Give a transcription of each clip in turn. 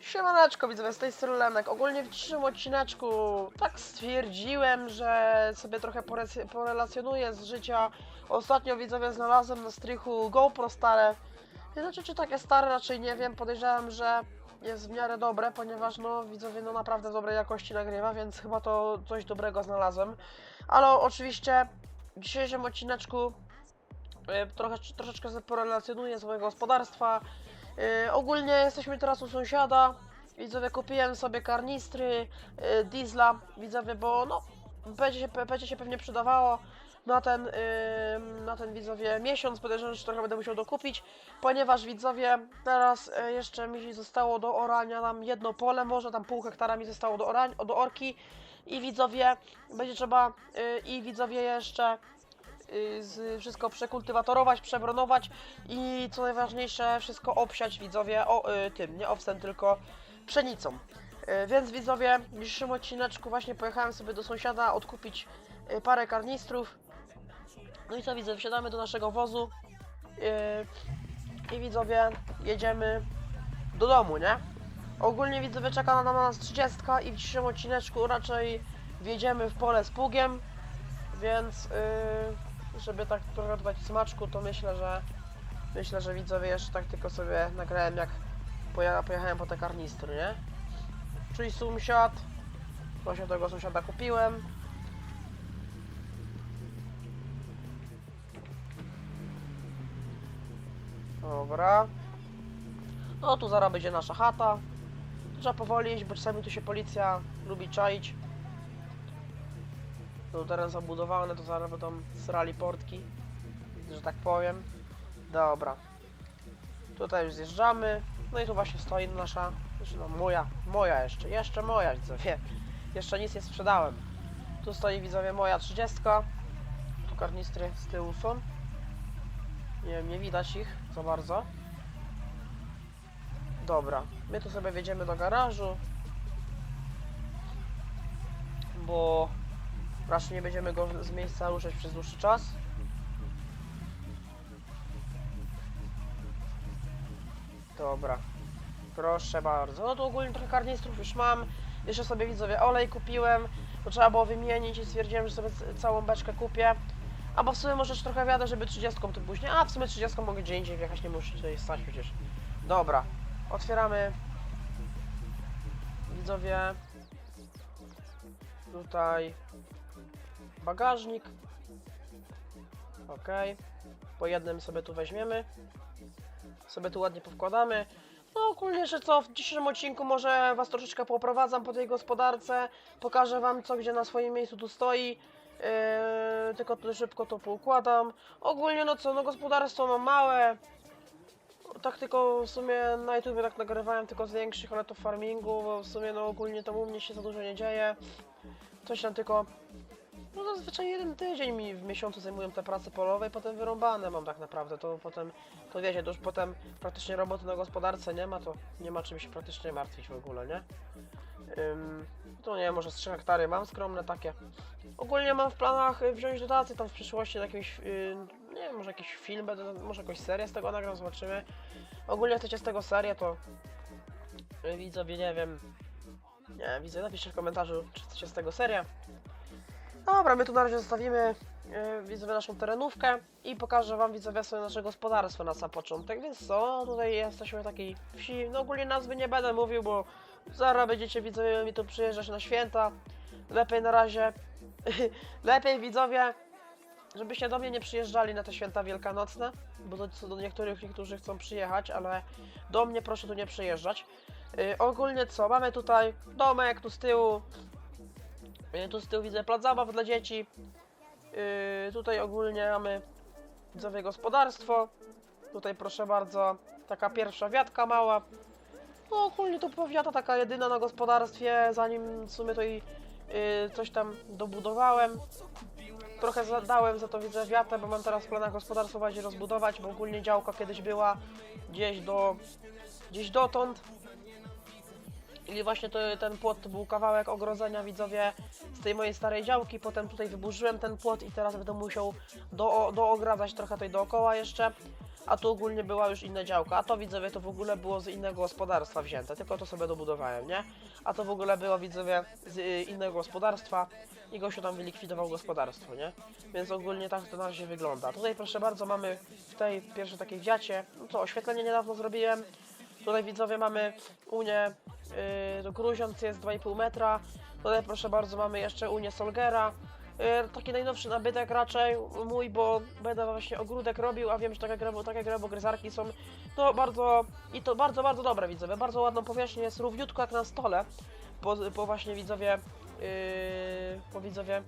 Siemaneczko widzowie, z tej strony Lemek. Ogólnie w dzisiejszym odcineczku tak stwierdziłem, że sobie trochę porelacjonuję z życia. Ostatnio widzowie znalazłem na strychu GoPro stare. Znaczy czy takie stare raczej nie wiem, podejrzewam, że jest w miarę dobre, ponieważ no widzowie no naprawdę dobrej jakości nagrywa, więc chyba to coś dobrego znalazłem. Ale oczywiście w dzisiejszym odcineczku e, trochę, troszeczkę porelacjonuję z mojego gospodarstwa. Yy, ogólnie jesteśmy teraz u sąsiada. Widzowie, kupiłem sobie karnistry yy, diesla, widzowie, bo no, będzie się, będzie się pewnie przydawało na ten, yy, na ten widzowie miesiąc. Podejrzewam, że trochę będę musiał dokupić, ponieważ widzowie, teraz yy, jeszcze mi zostało do orania nam jedno pole, może tam pół hektara mi zostało do, orań, do orki. I widzowie, będzie trzeba, yy, i widzowie jeszcze y, z, wszystko przekultywatorować, przebronować i co najważniejsze, wszystko obsiać widzowie o, y, tym, nie owsem, tylko pszenicą. Y, więc widzowie, w dzisiejszym odcineczku właśnie pojechałem sobie do sąsiada odkupić y, parę karnistrów. No i co widzę, wsiadamy do naszego wozu y, i widzowie, jedziemy do domu, nie? Ogólnie widzowie czeka na nas 30 i w dzisiejszym odcineczku raczej wjedziemy w pole z pługiem, więc żeby tak dodać smaczku, to myślę, że myślę, że widzowie jeszcze tak tylko sobie nagrałem jak pojechałem po te karnistry, nie? Czyli sąsiad, właśnie tego sąsiada kupiłem. Dobra. No tu zaraz będzie nasza chata. Trzeba powoli iść, bo czasami tu się policja lubi czaić. Tu teren zabudowany, to zaraz będą srali portki, że tak powiem. Dobra. Tutaj już zjeżdżamy. No i tu właśnie stoi nasza, znaczy no moja, moja jeszcze, jeszcze moja widzowie. Jeszcze nic nie sprzedałem. Tu stoi widzowie moja 30. Tu karnistry z tyłu są. Nie wiem, nie widać ich za bardzo. Dobra, my tu sobie wjedziemy do garażu. Bo raczej nie będziemy go z miejsca ruszać przez dłuższy czas. Dobra. Proszę bardzo. No to ogólnie trochę karnistrów już mam. Jeszcze sobie widzowie olej kupiłem. To trzeba było wymienić i stwierdziłem, że sobie całą beczkę kupię. Albo w sumie może trochę wiadę, żeby 30 to później. A w sumie 30 mogę gdzie indziej wjechać, nie muszę tutaj stać przecież. Dobra. Otwieramy. Widzowie. Tutaj bagażnik. Ok. Po jednym sobie tu weźmiemy. Sobie tu ładnie powkładamy. No ogólnie, że co, w dzisiejszym odcinku może Was troszeczkę poprowadzam po tej gospodarce. Pokażę Wam co gdzie na swoim miejscu tu stoi. Yy, tylko tu szybko to poukładam. Ogólnie no co, no gospodarstwo mam małe. Tak tylko w sumie na YouTube tak nagrywałem tylko z większych, ale to farmingu, bo w sumie no ogólnie tam u mnie się za dużo nie dzieje. Coś tam tylko no zazwyczaj jeden tydzień mi w miesiącu zajmują te prace polowe i potem wyrąbane mam tak naprawdę. To potem, to wiecie, to już potem praktycznie roboty na gospodarce nie ma, to nie ma czym się praktycznie martwić w ogóle, nie? Ym, to nie, może z 3 hektary mam skromne takie. Ogólnie mam w planach y, wziąć dotację tam w przyszłości na jakiś, yy, nie wiem, może jakiś film, będę, może jakąś serię z tego nagram, zobaczymy. Ogólnie chcecie z tego serię, to yy, widzowie, nie wiem, nie, widzę, napiszcie w komentarzu, czy chcecie z tego serię. Dobra, my tu na razie zostawimy yy, widzowie naszą terenówkę i pokażę wam widzowie sobie nasze gospodarstwo na sam początek, więc co, tutaj jesteśmy w takiej wsi, no ogólnie nazwy nie będę mówił, bo zaraz będziecie widzowie mi tu przyjeżdżać na święta, lepiej na razie, lepiej widzowie, żebyście do mnie nie przyjeżdżali na te święta wielkanocne, bo co do niektórych, niektórzy chcą przyjechać, ale do mnie proszę tu nie przyjeżdżać. Yy, ogólnie co, mamy tutaj domek tu z tyłu, tu z tyłu widzę plac zabaw dla dzieci, yy, tutaj ogólnie mamy widzowie gospodarstwo, tutaj proszę bardzo, taka pierwsza wiatka mała, no ogólnie to powiata taka jedyna na gospodarstwie, zanim w sumie to i yy, coś tam dobudowałem. Trochę zadałem za to widzę wiatę, bo mam teraz w planach gospodarstwo bardziej rozbudować, bo ogólnie działka kiedyś była gdzieś do gdzieś dotąd. I właśnie to, ten płot to był kawałek ogrodzenia widzowie z tej mojej starej działki. Potem tutaj wyburzyłem ten płot i teraz będę musiał do, doogradzać trochę tutaj dookoła jeszcze. a tu ogólnie była już inna działka, a to widzowie to w ogóle było z innego gospodarstwa wzięte, tylko to sobie dobudowałem, nie? A to w ogóle było widzowie z y, innego gospodarstwa i gościu tam wylikwidował gospodarstwo, nie? Więc ogólnie tak to na razie wygląda. Tutaj proszę bardzo mamy w tej pierwszej takiej wiacie, no to oświetlenie niedawno zrobiłem. Tutaj widzowie mamy Unię yy, gruziąc jest 2,5 metra. Tutaj proszę bardzo mamy jeszcze Unię Solgera. Yy, taki najnowszy nabytek raczej mój, bo będę właśnie ogródek robił, a wiem, że takie, grebo, takie grabogryzarki są no bardzo i to bardzo, bardzo dobre widzowie. Bardzo ładną powierzchnię, jest równiutko jak na stole. Po właśnie widzowie yy, po widzowie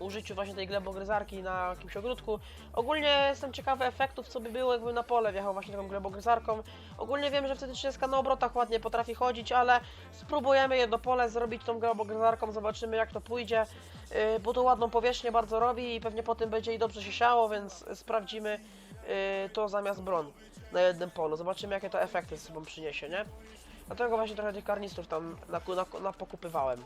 użyciu właśnie tej glebogryzarki na jakimś ogródku. Ogólnie jestem ciekawy efektów, co by było, jakbym na pole wjechał właśnie taką glebogryzarką. Ogólnie wiem, że wtedy 30 na obrotach ładnie potrafi chodzić, ale spróbujemy jedno pole zrobić tą glebogryzarką, zobaczymy jak to pójdzie, yy, bo to ładną powierzchnię bardzo robi i pewnie po tym będzie i dobrze się siało, więc sprawdzimy yy, to zamiast bron na jednym polu. Zobaczymy jakie to efekty ze sobą przyniesie, nie? Dlatego właśnie trochę tych karnistrów tam naku- nak- napokupywałem.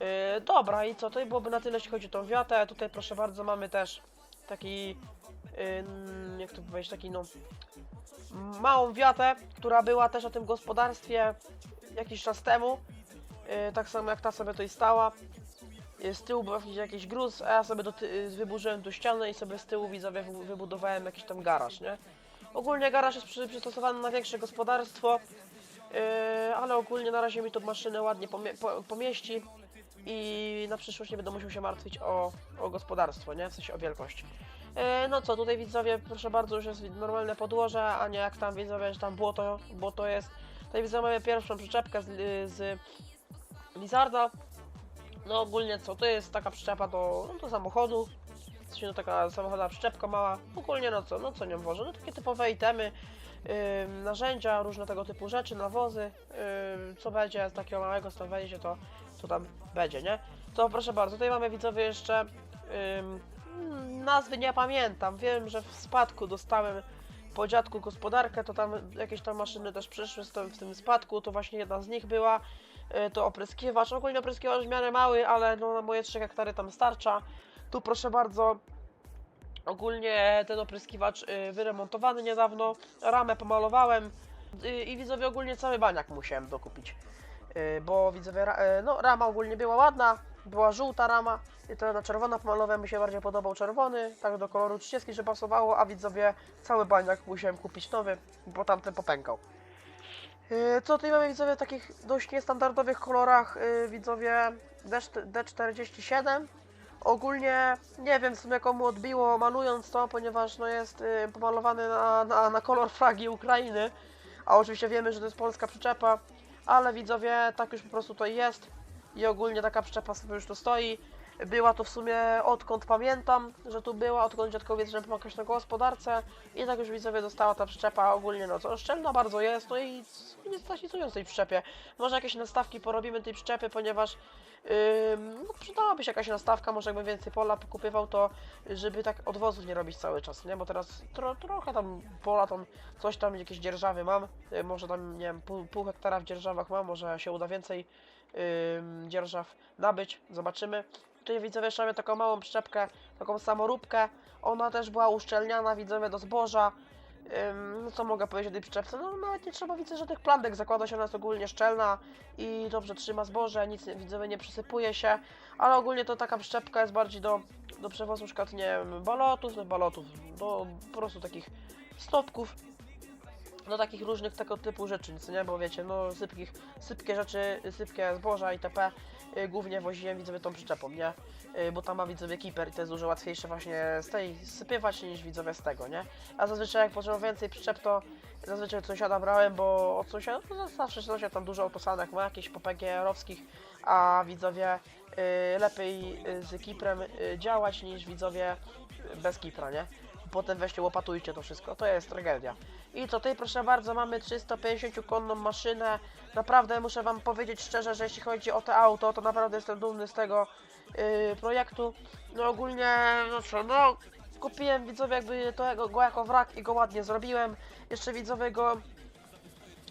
Yy, dobra, i co? To byłoby na tyle, jeśli chodzi o tą wiatę. Tutaj proszę bardzo mamy też taki, yy, jak to powiedzieć, taki no, małą wiatę, która była też o tym gospodarstwie jakiś czas temu. Yy, tak samo jak ta sobie tutaj stała. Z tyłu był jakiś, jakiś gruz, a ja sobie do yy, wyburzyłem tu ścianę i sobie z tyłu widzowie wy- wybudowałem jakiś tam garaż, nie? Ogólnie garaż jest przy, przystosowany na większe gospodarstwo, yy, ale ogólnie na razie mi tu maszynę ładnie pomie po, pomieści i na przyszłość nie będę musiał się martwić o, o gospodarstwo, nie? W sensie o wielkość. E, no co, tutaj widzowie, proszę bardzo, już jest normalne podłoże, a nie jak tam widzowie, że tam błoto, błoto jest. Tutaj widzowie mamy pierwszą przyczepkę z, z Lizarda. No ogólnie co, to jest taka przyczepa do, no, do samochodu. No taka samochodowa przyczepka mała. Ogólnie no co, no co nią wożę? No takie typowe itemy, ym, narzędzia, różne tego typu rzeczy, nawozy. Ym, co będzie z takiego małego, co wejdzie, to co tam będzie, nie? To proszę bardzo, tutaj mamy widzowie jeszcze ym, nazwy nie pamiętam. Wiem, że w spadku dostałem po dziadku gospodarkę, to tam jakieś tam maszyny też przyszły z tym, w tym spadku, to właśnie jedna z nich była. Y, To opryskiwacz, ogólnie opryskiwacz w miarę mały, ale no, na moje 3 hektary tam starcza. Tu proszę bardzo, ogólnie ten opryskiwacz y, wyremontowany niedawno, ramę pomalowałem y, i widzowie ogólnie cały baniak musiałem dokupić. Y, bo widzowie, y, no rama ogólnie była ładna, była żółta rama i to na czerwono pomalowałem, mi się bardziej podobał czerwony, tak do koloru 30, że pasowało, a widzowie cały baniak musiałem kupić nowy, bo tamten popękał. Y, Co tutaj mamy widzowie w takich dość niestandardowych kolorach, widzowie D- D47. Ogólnie nie wiem w sumie komu odbiło malując to, ponieważ no jest pomalowany na, na, na kolor flagi Ukrainy, a oczywiście wiemy, że to jest polska przyczepa, ale widzowie tak już po prostu to jest i ogólnie taka przyczepa sobie już tu stoi. Była to w sumie odkąd pamiętam, że tu była, odkąd dziadkowie zaczęli pomagać na gospodarce i tak już widzowie dostała ta przyczepa ogólnie, no co, szczelna bardzo jest, no i nie stracisując tej przyczepie. Może jakieś nastawki porobimy tej przyczepy, ponieważ ym, no, przydałaby się jakaś nastawka, może jakbym więcej pola pokupywał, to żeby tak odwozów nie robić cały czas, nie? Bo teraz tro, trochę tam pola, tam coś tam, jakieś dzierżawy mam, y, może tam, nie wiem, pół, pół hektara w dzierżawach mam, może się uda więcej ym, dzierżaw nabyć, zobaczymy. Tutaj widzowie jeszcze mamy taką małą przyczepkę, taką samoróbkę, ona też była uszczelniana, widzowie, do zboża. No co mogę powiedzieć o tej przyczepce? No nawet nie trzeba widzę, że tych plandek zakłada się, ona jest ogólnie szczelna i dobrze trzyma zboże, nic widzowie nie przysypuje się, ale ogólnie to taka przyczepka jest bardziej do, do przewozu przykład, nie wiem, balotów, no balotów, do po prostu takich stopków, do takich różnych tego typu rzeczy, nie, bo wiecie, no sypkich, sypkie rzeczy, sypkie zboża itp. Y, głównie woziłem widzowie tą przyczepą, nie? Y, bo tam ma widzowie kiper i to jest dużo łatwiejsze właśnie z tej sypywać niż widzowie z tego, nie? A zazwyczaj jak potrzeba więcej przyczep, to zazwyczaj od sąsiada brałem, bo od sąsiada, no zawsze sąsiad tam dużo autosanek ma, jakichś PPG-owskich, a widzowie y, lepiej y, z kiprem działać niż widzowie bez kipra, nie? Potem weźcie łopatujcie to wszystko, to jest tragedia. I tutaj proszę bardzo, mamy 350 konną maszynę. Naprawdę muszę wam powiedzieć szczerze, że jeśli chodzi o to auto, to naprawdę jestem dumny z tego yy, projektu. No ogólnie, no co, no kupiłem widzowie jakby to go, jako wrak i go ładnie zrobiłem. Jeszcze widzowie go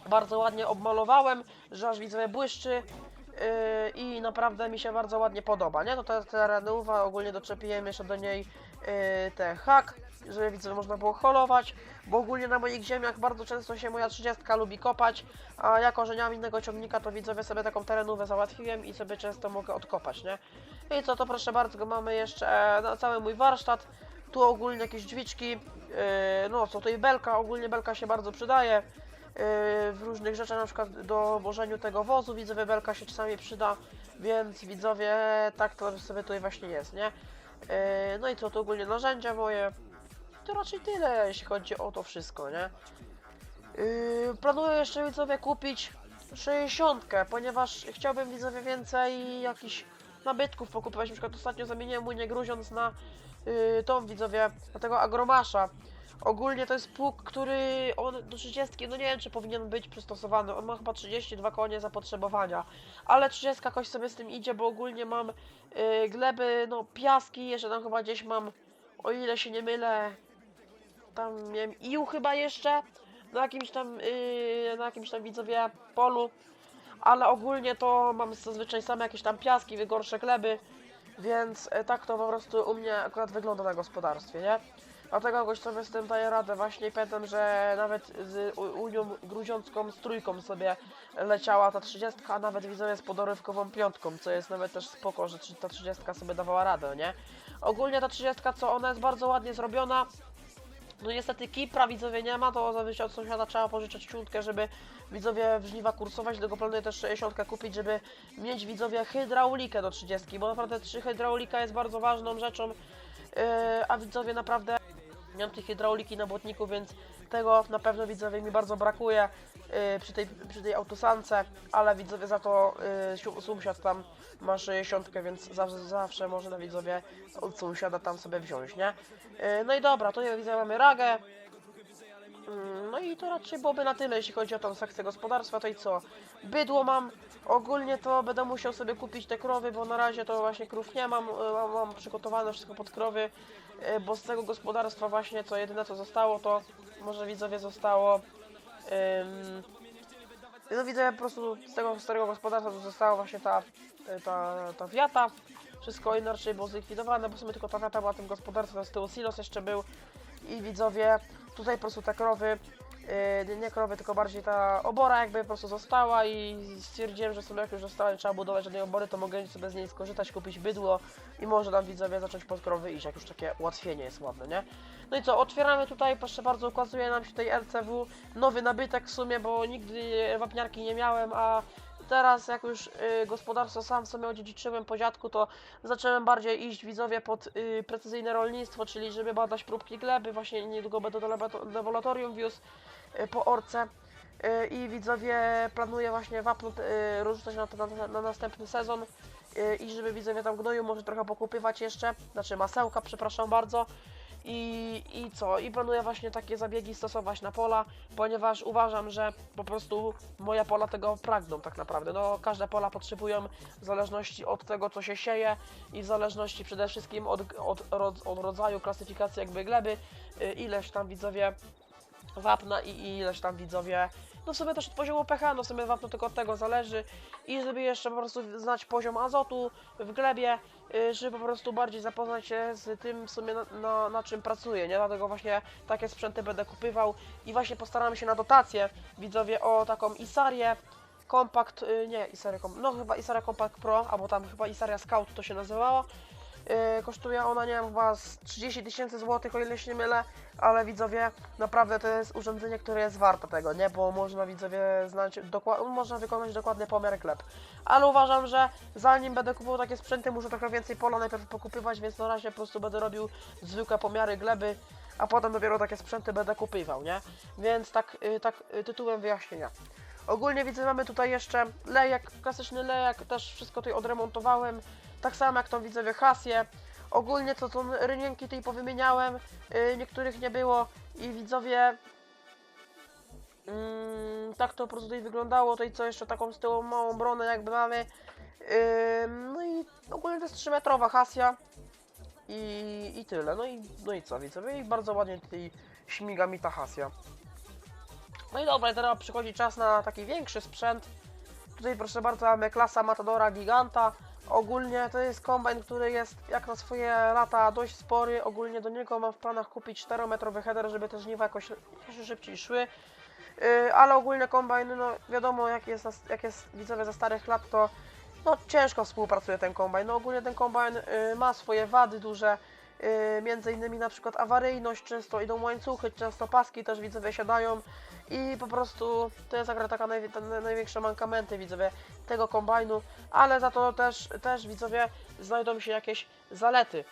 bardzo ładnie obmalowałem, że aż widzowie błyszczy. Yy, I naprawdę mi się bardzo ładnie podoba, nie? No ta renówa, ogólnie doczepiłem jeszcze do niej yy, te hak, żeby widzowie można było holować, bo ogólnie na moich ziemiach bardzo często się moja 30 lubi kopać, a jako, że nie mam innego ciągnika, to widzowie sobie taką terenówę załatwiłem i sobie często mogę odkopać, nie? I co, to proszę bardzo, mamy jeszcze e, na cały mój warsztat, tu ogólnie jakieś drzwiczki, yy, no co tutaj belka, ogólnie belka się bardzo przydaje, yy, w różnych rzeczach, na przykład do wożeniu tego wozu, widzowie belka się czasami przyda, więc widzowie, tak to sobie tutaj właśnie jest, nie? Yy, no i co, to ogólnie narzędzia moje, to raczej tyle, jeśli chodzi o to wszystko, nie? Yy, planuję jeszcze widzowie kupić 60, ponieważ chciałbym widzowie więcej jakichś nabytków pokupywać. Na przykład ostatnio zamieniłem mój gruziąc na yy, tą widzowie, na tego agromasza. Ogólnie to jest pług, który on do 30, no nie wiem czy powinien być przystosowany. On ma chyba 32 konie zapotrzebowania, ale 30 jakoś sobie z tym idzie, bo ogólnie mam yy, gleby, no piaski, jeszcze tam chyba gdzieś mam, o ile się nie mylę, tam miałem ił chyba jeszcze na jakimś tam, yy, na jakimś tam widzowie polu, ale ogólnie to mam zazwyczaj same jakieś tam piaski, wygorsze gleby, więc e, tak to po prostu u mnie akurat wygląda na gospodarstwie, nie? Dlatego jakoś sobie z tym daję radę. Właśnie pamiętam, że nawet z Unią Gruziącką z trójką sobie leciała ta 30, a nawet widzowie z podorywkową piątką, co jest nawet też spoko, że ta 30 sobie dawała radę, nie? Ogólnie ta 30, co ona jest bardzo ładnie zrobiona, no niestety Kipra widzowie nie ma, to od sąsiada trzeba pożyczyć ciuntkę, żeby widzowie w żniwa kursować, dlatego planuję też 60 kupić, żeby mieć widzowie hydraulikę do 30, bo naprawdę trzy hydraulika jest bardzo ważną rzeczą, yy, a widzowie naprawdę nie mam tej hydrauliki na błotniku, więc tego na pewno widzowie mi bardzo brakuje yy, przy, tej, przy tej autosance, ale widzowie za to yy, sąsiad tam ma 60, więc zawsze, zawsze można widzowie od sąsiada tam sobie wziąć, nie? Yy, no i dobra, to widzę mamy ragę. Mm, No i to raczej byłoby na tyle, jeśli chodzi o tą sekcję gospodarstwa. To i co? Bydło mam. Ogólnie to będę musiał sobie kupić te krowy, bo na razie to właśnie krów nie mam. e, Mam, mam przygotowane wszystko pod krowy, e, bo z tego gospodarstwa właśnie co jedyne co zostało, to może widzowie zostało. ym, no widzę po prostu z tego starego gospodarstwa to została właśnie ta, e, ta, ta wiata. Wszystko inaczej było zlikwidowane, bo w sumie tylko ta wiata była tym gospodarstwem, z tyłu silos jeszcze był. I widzowie, tutaj po prostu te krowy, yy, nie krowy, tylko bardziej ta obora jakby po prostu została i stwierdziłem, że sobie jak już została, nie trzeba budować żadnej obory, to mogę sobie z niej skorzystać, kupić bydło i może tam widzowie zacząć pod krowy iść, jak już takie ułatwienie jest ładne, nie? No i co, otwieramy tutaj, proszę bardzo, ukazuje nam się tutaj LCW, nowy nabytek w sumie, bo nigdy wapniarki nie miałem, a teraz jak już y, gospodarstwo sam sobie odziedziczyłem po dziadku, to zacząłem bardziej iść widzowie pod y, precyzyjne rolnictwo, czyli żeby badać próbki gleby, właśnie niedługo będę do laborato- laboratorium wiózł y, po orce y, i widzowie planuję właśnie wapno y, na, na, na następny sezon y, i żeby widzowie tam gnoju może trochę pokupywać jeszcze, znaczy masełka, przepraszam bardzo. I, I co? I planuję właśnie takie zabiegi stosować na pola, ponieważ uważam, że po prostu moje pola tego pragną tak naprawdę. No, każde pola potrzebują w zależności od tego, co się sieje i w zależności przede wszystkim od, od, od, od rodzaju klasyfikacji jakby gleby, y, ileś tam widzowie wapna i ileś tam widzowie no w sumie też od poziomu pH, no w sumie wapno tylko od tego zależy i żeby jeszcze po prostu znać poziom azotu w glebie, y, żeby po prostu bardziej zapoznać się z tym w sumie na, na, na czym pracuję, nie? Dlatego właśnie takie sprzęty będę kupywał i właśnie postaram się na dotację widzowie o taką Isarię Compact, y, nie Isaria, no chyba Isaria Compact Pro, albo tam chyba Isaria Scout to się nazywało. Yy, kosztuje ona, nie wiem, chyba z 30 tysięcy złotych, o ile się nie mylę, ale widzowie, naprawdę to jest urządzenie, które jest warte tego, nie? Bo można widzowie znać, można wykonać dokładny pomiar gleb. Ale uważam, że zanim będę kupował takie sprzęty, muszę trochę więcej pola najpierw pokupywać, więc na razie po prostu będę robił zwykłe pomiary gleby, a potem dopiero takie sprzęty będę kupywał, nie? Więc tak, yy, tak yy, tytułem wyjaśnienia. Ogólnie widzę, mamy tutaj jeszcze lejek, klasyczny lejek, też wszystko tutaj odremontowałem. Tak samo jak tą widzowie Hasję. Ogólnie to tą rynienki tej powymieniałem, yy, niektórych nie było i widzowie... Mm, tak to po prostu tutaj wyglądało, tutaj co jeszcze taką z tyłu małą bronę jakby mamy. Yy, no i ogólnie to jest 3 metrowa Hasja. I, I tyle, no i, no i co widzowie, i bardzo ładnie tutaj śmiga mi ta Hasja. No i dobra, teraz przychodzi czas na taki większy sprzęt. Tutaj proszę bardzo mamy klasa Matadora Giganta. Ogólnie to jest kombajn, który jest jak na swoje lata dość spory. Ogólnie do niego mam w planach kupić 4-metrowy header, żeby te żniwa jakoś szybciej szły. Yy, ale ogólnie kombajn, no wiadomo jak jest, jak jest widzowie za starych lat, to no ciężko współpracuje ten kombajn. No ogólnie ten kombajn y, ma swoje wady duże, między innymi na przykład awaryjność, często idą łańcuchy, często paski też widzowie siadają i po prostu to jest akurat taka naj, największe mankamenty widzowie tego kombajnu, ale za to też, też widzowie znajdą się jakieś zalety.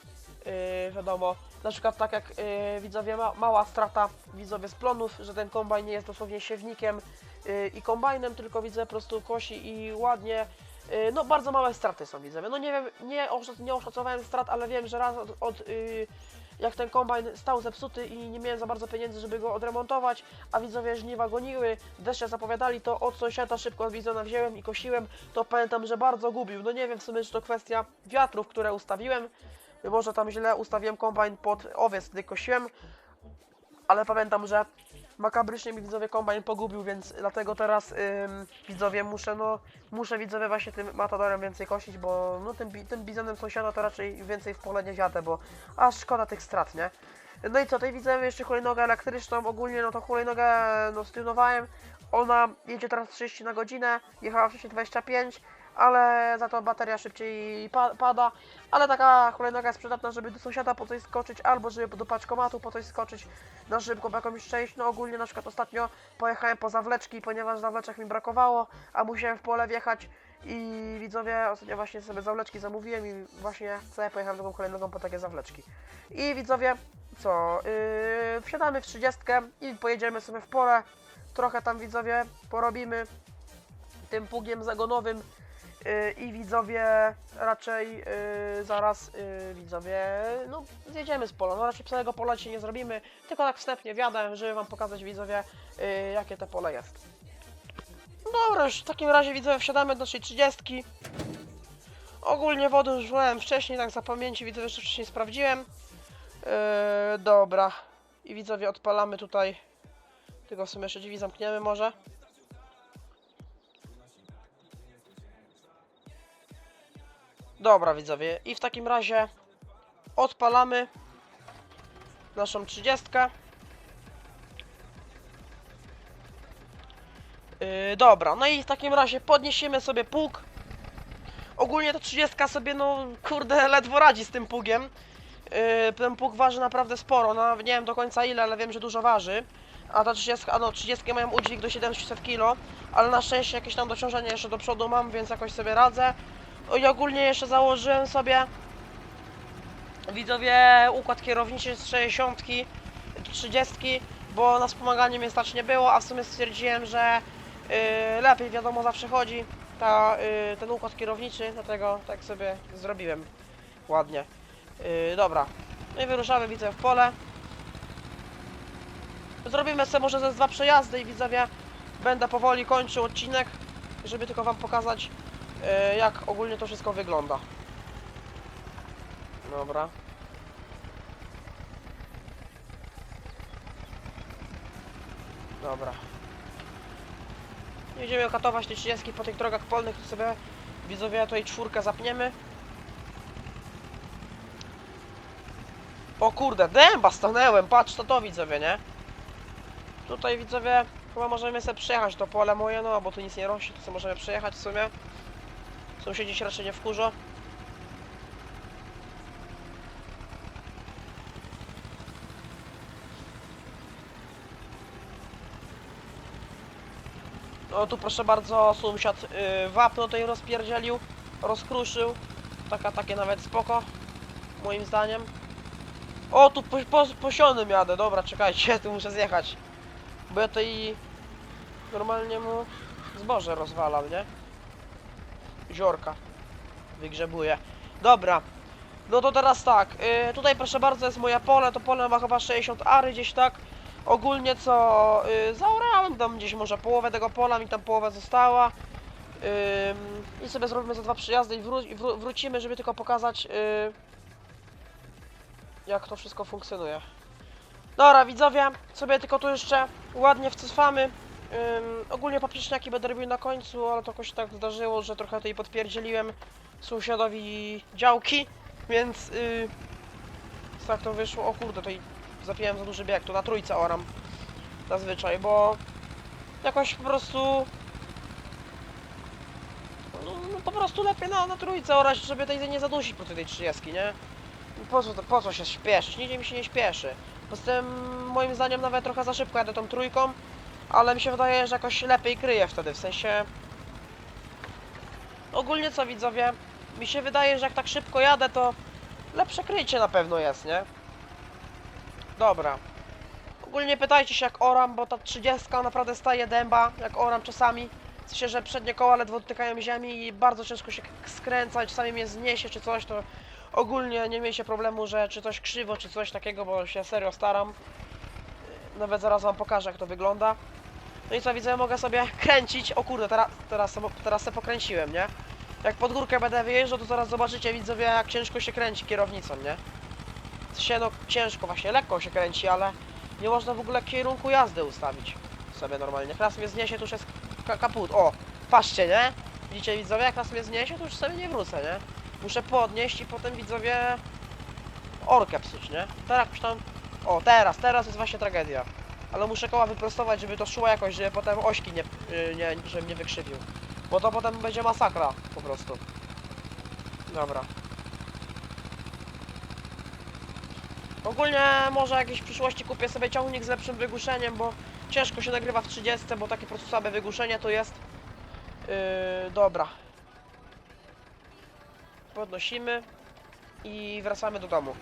Yy, wiadomo, na przykład tak jak yy, widzowie ma, mała strata widzowie z plonów, że ten kombajn nie jest dosłownie siewnikiem yy, i kombajnem, tylko widzę po prostu kosi i ładnie. Yy, no bardzo małe straty są widzowie. No nie wiem, nie, oszac nie oszacowałem strat, ale wiem, że raz od, od yy, jak ten kombajn stał zepsuty i nie miałem za bardzo pieniędzy, żeby go odremontować, a widzowie żniwa goniły, deszcze zapowiadali, to od sąsiada szybko bizona wziąłem i kosiłem, to pamiętam, że bardzo gubił. No nie wiem w sumie, czy to kwestia wiatrów, które ustawiłem, może tam źle ustawiłem kombajn pod owiec, gdy kosiłem, ale pamiętam, że makabrycznie mi widzowie kombajn pogubił, więc dlatego teraz ym, widzowie muszę, no, muszę widzowie właśnie tym matadorem więcej kosić, bo no tym, tym bizonem sąsiada to raczej więcej w pole nie bo aż szkoda tych strat, nie? No i co, tej widzę jeszcze hulajnogę elektryczną, ogólnie no to hulajnogę no stylowałem, ona jedzie teraz 30 na godzinę, jechała wcześniej 25, ale za to bateria szybciej pa pada, ale taka hulajnoga jest przydatna, żeby do sąsiada po coś skoczyć, albo żeby do paczkomatu po coś skoczyć, na szybko po jakąś część, no ogólnie na przykład ostatnio pojechałem po zawleczki, ponieważ zawleczek mi brakowało, a musiałem w pole wjechać i widzowie, ostatnio właśnie sobie zawleczki zamówiłem i właśnie sobie pojechałem drugą kolejnogą po takie zawleczki. I widzowie, co, yy, wsiadamy w 30 i pojedziemy sobie w pole, trochę tam widzowie porobimy tym pługiem zagonowym i widzowie raczej yy, zaraz yy, widzowie no zjedziemy z pola, no raczej całego pola dzisiaj nie zrobimy, tylko tak wstępnie wiadę, żeby wam pokazać widzowie jakie to pole jest. Dobra, już w takim razie widzowie wsiadamy do naszej 30. Ogólnie wodę już wlałem wcześniej, tak za pamięci widzowie jeszcze wcześniej sprawdziłem. Yy, dobra. I widzowie odpalamy tutaj. Tylko w sumie jeszcze drzwi zamkniemy może. Dobra widzowie. I w takim razie odpalamy naszą 30. Yy, dobra, no i w takim razie podniesiemy sobie pług. Ogólnie ta 30 sobie, no kurde, ledwo radzi z tym pługiem. Yy, ten pług waży naprawdę sporo, no nie wiem do końca ile, ale wiem, że dużo waży. A ta 30, a no 30 mają udźwig do 700 kg, ale na szczęście jakieś tam dociążenie jeszcze do przodu mam, więc jakoś sobie radzę. I ogólnie jeszcze założyłem sobie widzowie układ kierowniczy z 60, 30, bo na wspomaganie mnie stać nie było, a w sumie stwierdziłem, że yy, lepiej wiadomo zawsze chodzi ta, yy, ten układ kierowniczy, dlatego tak sobie zrobiłem ładnie. Yy, dobra, no i wyruszamy widzę w pole. Zrobimy sobie może ze dwa przejazdy i widzowie będę powoli kończył odcinek, żeby tylko wam pokazać yy, jak ogólnie to wszystko wygląda. Dobra. Dobra. Nie Będziemy katować te 30 po tych drogach polnych, to sobie widzowie tutaj czwórkę zapniemy. O kurde, dęba stanęłem, patrz to to widzowie, nie? Tutaj widzowie, chyba możemy sobie przejechać to pole moje, no bo tu nic nie rośnie, to sobie możemy przejechać w sumie. Sąsiedzi się raczej nie wkurzą. No tu proszę bardzo, sąsiad yy, wapno tutaj rozpierdzielił, rozkruszył. Taka, takie nawet spoko, moim zdaniem. O, tu po, po, posionym jadę, dobra, czekajcie, tu muszę zjechać. Bo ja tutaj normalnie mu zboże rozwalam, nie? Ziorka wygrzebuje. Dobra, no to teraz tak, yy, tutaj proszę bardzo jest moje pole, to pole ma chyba 60 ary gdzieś tak. Ogólnie co, yy, zaorałem tam gdzieś może połowę tego pola, mi tam połowa została. Ym, I sobie zrobimy za dwa przyjazdy i, wró wró wrócimy, żeby tylko pokazać yy, jak to wszystko funkcjonuje. Dobra widzowie, sobie tylko tu jeszcze ładnie wcofamy Ogólnie poprzeczniaki będę robił na końcu, ale to jakoś tak zdarzyło, że trochę tutaj podpierdzieliłem sąsiadowi działki, więc yy, tak to wyszło. O kurde, tutaj zapiłem za duży bieg, to na trójce oram zazwyczaj, bo jakoś po prostu no, no po prostu lepiej na, na trójce orać, żeby tej nie zadusić po tej 30, nie? Po co, po co się śpieszyć? Nigdzie mi się nie śpieszy. Poza tym moim zdaniem nawet trochę za szybko jadę tą trójką, ale mi się wydaje, że jakoś lepiej kryje wtedy, w sensie... Ogólnie co widzowie, mi się wydaje, że jak tak szybko jadę, to lepsze krycie na pewno jest, nie? Dobra. Ogólnie pytajcie się jak oram, bo ta 30 naprawdę staje dęba, jak oram czasami. W sensie, że przednie koła ledwo dotykają ziemi i bardzo ciężko się skręcać, czasami mnie zniesie czy coś, to ogólnie nie miejcie problemu, że czy coś krzywo, czy coś takiego, bo się serio staram. Nawet zaraz wam pokażę jak to wygląda. No i co widzę, mogę sobie kręcić. O kurde, teraz, teraz, teraz se pokręciłem, nie? Jak pod górkę będę wyjeżdżał, to zaraz zobaczycie widzowie jak ciężko się kręci kierownicą, nie? Sensie, no ciężko właśnie, lekko się kręci, ale nie można w ogóle kierunku jazdy ustawić sobie normalnie. Jak raz mnie zniesie, to już jest ka kaput. O, patrzcie, nie? Widzicie widzowie, jak raz mnie zniesie, to już sobie nie wrócę, nie? Muszę podnieść i potem widzowie orkę psuć, nie? Teraz tam... O, teraz, teraz jest właśnie tragedia. Ale muszę koła wyprostować, żeby to szło jakoś, żeby potem ośki nie, y, nie, żebym nie wykrzywił. Bo to potem będzie masakra, po prostu. Dobra. Ogólnie może jakiejś w przyszłości kupię sobie ciągnik z lepszym wygłuszeniem, bo ciężko się nagrywa w 30, bo takie po prostu słabe wygłuszenie to jest. Yy, dobra. Podnosimy i wracamy do domu.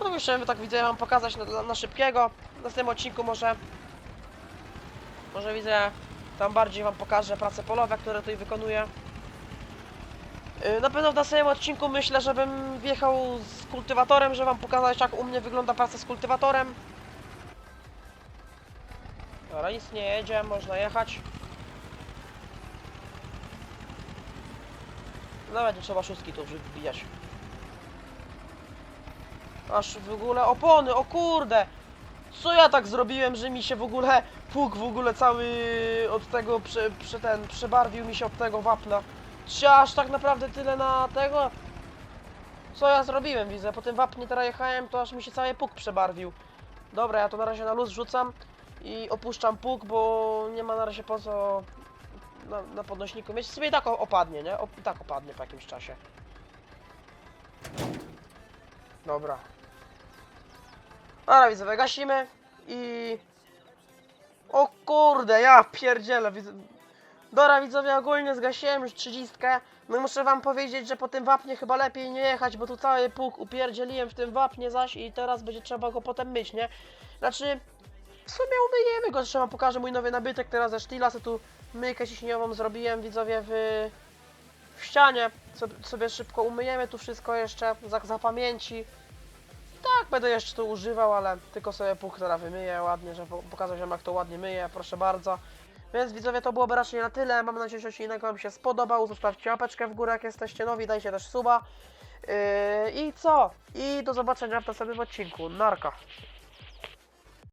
No chciałem tak widzę wam pokazać na, na, szybkiego. W następnym odcinku może może widzę tam bardziej wam pokażę prace polowe, które tutaj wykonuję. Yy, Na pewno w następnym odcinku myślę, żebym wjechał z kultywatorem, żeby wam pokazać jak u mnie wygląda praca z kultywatorem. Dobra, nic nie jedzie, można jechać. Nawet nie trzeba szóstki tu wbijać. Aż w ogóle opony, o kurde! Co ja tak zrobiłem, że mi się w ogóle pług w ogóle cały od tego prze, prze ten, przebarwił mi się od tego wapna. Czy aż tak naprawdę tyle na tego? Co ja zrobiłem, widzę, po tym wapnie teraz jechałem, to aż mi się cały pług przebarwił. Dobra, ja to na razie na luz rzucam i opuszczam pług, bo nie ma na razie po co na, na podnośniku mieć. Sobie i tak opadnie, nie? O, I tak opadnie po jakimś czasie. Dobra. Dobra, widzowie, gasimy i... O kurde, ja pierdzielę, widzę... Dobra, widzowie, ogólnie zgasiłem już 30. No i muszę wam powiedzieć, że po tym wapnie chyba lepiej nie jechać, bo tu cały pług upierdzieliłem w tym wapnie zaś i teraz będzie trzeba go potem myć, nie? Znaczy, w sumie umyjemy go, zresztą wam pokażę mój nowy nabytek teraz ze Stila, sobie tu myjkę ciśnieniową zrobiłem, widzowie, w, w ścianie. Sobie, sobie szybko umyjemy tu wszystko jeszcze, za, za pamięci. Tak, będę jeszcze to używał, ale tylko sobie pług teraz wymyję ładnie, żeby po- pokazać wam jak to ładnie myję, proszę bardzo. Więc widzowie, to byłoby raczej na tyle. Mam nadzieję, że odcinek wam się spodobał. Zostawcie łapeczkę w górę, jak jesteście nowi, dajcie też suba. Yy, I co? I do zobaczenia w następnym odcinku. Narka.